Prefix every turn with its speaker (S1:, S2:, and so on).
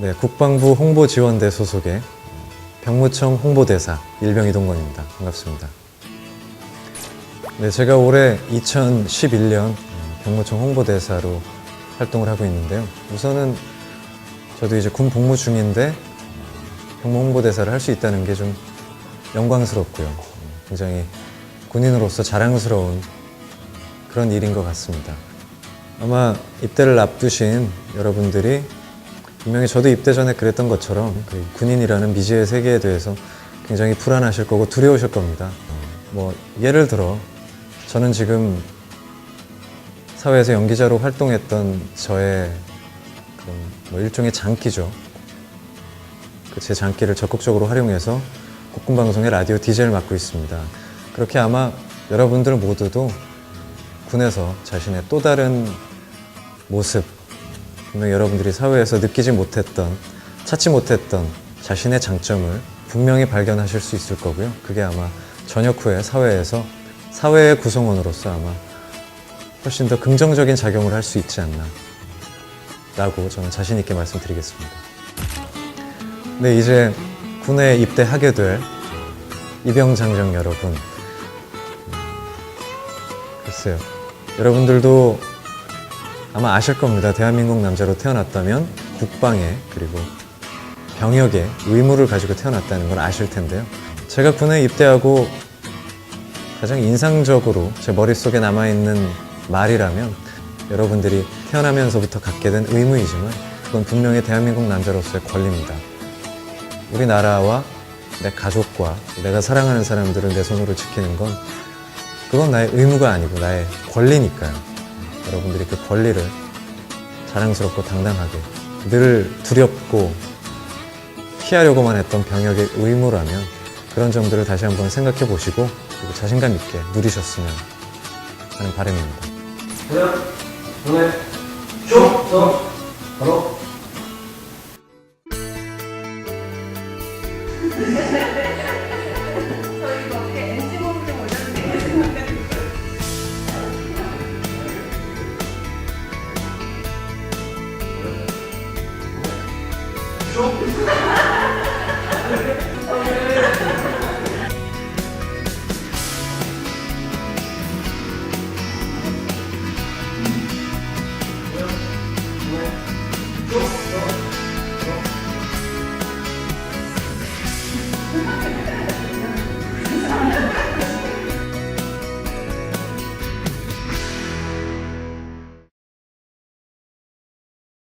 S1: 네, 국방부 홍보지원대 소속의 병무청 홍보대사 일병 이동건입니다. 반갑습니다. 네, 제가 올해 2011년 병무청 홍보대사로 활동을 하고 있는데요. 우선은 저도 이제 군 복무 중인데 병무 홍보대사를 할 수 있다는 게 좀 영광스럽고요. 굉장히 군인으로서 자랑스러운 그런 일인 것 같습니다. 아마 입대를 앞두신 여러분들이 분명히 저도 입대 전에 그랬던 것처럼 그 군인이라는 미지의 세계에 대해서 굉장히 불안하실 거고 두려우실 겁니다. 뭐 예를 들어 저는 지금 사회에서 연기자로 활동했던 저의 뭐 일종의 장기죠. 그 제 장기를 적극적으로 활용해서 국군방송의 라디오 DJ를 맡고 있습니다. 그렇게 아마 여러분들 모두도 군에서 자신의 또 다른 모습, 분명 여러분들이 사회에서 느끼지 못했던, 찾지 못했던 자신의 장점을 분명히 발견하실 수 있을 거고요. 그게 아마 전역 후에 사회에서 사회의 구성원으로서 아마 훨씬 더 긍정적인 작용을 할 수 있지 않나. 라고 저는 자신 있게 말씀드리겠습니다. 네, 이제 군에 입대하게 될 입영장정 여러분. 음, 글쎄요. 여러분들도 아마 아실 겁니다. 대한민국 남자로 태어났다면 국방에 그리고 병역에 의무를 가지고 태어났다는 걸 아실 텐데요. 제가 군에 입대하고 가장 인상적으로 제 머릿속에 남아있는 말이라면 여러분들이 태어나면서부터 갖게 된 의무이지만 그건 분명히 대한민국 남자로서의 권리입니다. 우리나라와 내 가족과 내가 사랑하는 사람들을 내 손으로 지키는 건 그건 나의 의무가 아니고 나의 권리니까요. 여러분들이 그 권리를 자랑스럽고 당당하게 늘 두렵고 피하려고만 했던 병역의 의무라면 그런 점들을 다시 한번 생각해 보시고 그리고 자신감 있게 누리셨으면 하는 바람입니다.
S2: 눈에 쭉 서, 바로 쭉